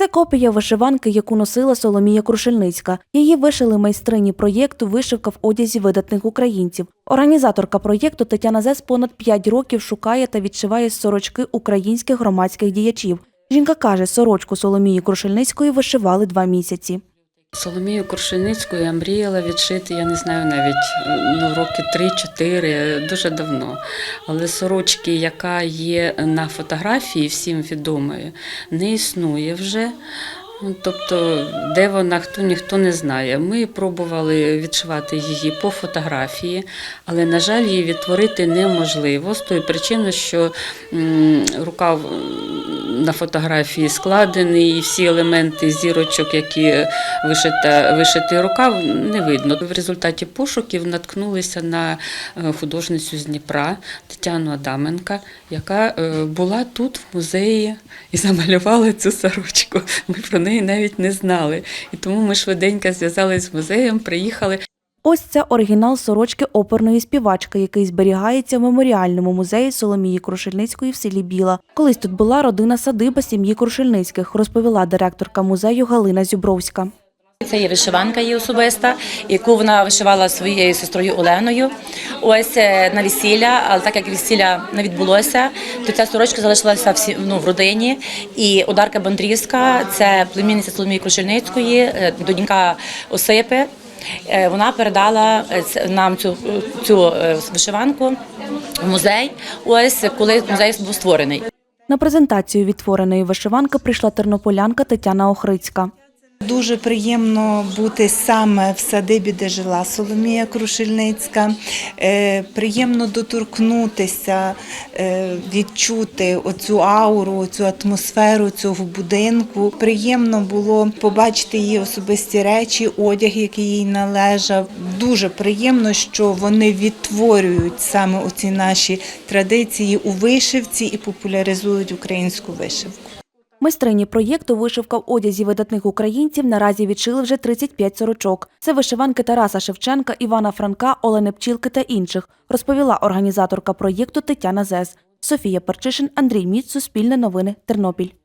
Це копія вишиванки, яку носила Соломія Крушельницька. Її вишили майстрині проєкту Вишивка в одязі видатних українців. Організаторка проєкту Тетяна Зес понад 5 років шукає та відшиває сорочки українських громадських діячів. Жінка каже, сорочку Соломії Крушельницької вишивали два місяці. Соломію Крушеницьку я мріяла відшити, я не знаю, навіть е, ну, роки 3-4, дуже давно. Але сорочки, яка є на фотографії, всім відомою, не існує вже. Тобто, де вона, хто ніхто не знає. Ми пробували відшивати її по фотографії, але, на жаль, її відтворити неможливо з тої причини, що рукав на фотографії складений, і всі елементи зірочок, які вишита, вишитий рукав, не видно. В результаті пошуків наткнулися на е, художницю з Дніпра Тетяну Адаменка, яка е, була тут в музеї і замалювала цю сорочку. Ми про неї навіть не знали. І тому ми швиденько зв'язалися з музеєм, приїхали. Ось це оригінал сорочки оперної співачки, який зберігається в меморіальному музеї Соломії Крушельницької в селі Біла. Колись тут була родина садиба сім'ї Крушельницьких, розповіла директорка музею Галина Зюбровська. Це є вишиванка її особиста, яку вона вишивала своєю сестрою Оленою. Ось е, на весілля, але так як весілля не відбулося, то ця сорочка залишилася всі ну, в родині. І Одарка Бандрівська, це племінниця Соломії Крушельницької, е, донька Осипи. Е, Вона передала е, нам цю, цю е, вишиванку в музей. Ось коли музей був створений. На презентацію відтвореної вишиванки прийшла тернополянка Тетяна Охрицька. Дуже приємно бути саме в садибі, де жила Соломія Крушельницька. Е, приємно доторкнутися, е, відчути оцю ауру, цю атмосферу цього будинку. Приємно було побачити її особисті речі, одяг, який їй належав. Дуже приємно, що вони відтворюють саме оці наші традиції у вишивці і популяризують українську вишивку. Майстрині проєкту Вишивка в одязі видатних українців наразі відшили вже 35 сорочок. Це вишиванки Тараса Шевченка, Івана Франка, Олени Пчілки та інших, розповіла організаторка проєкту Тетяна Зес. Софія Перчишин, Андрій Міц, Суспільне новини, Тернопіль.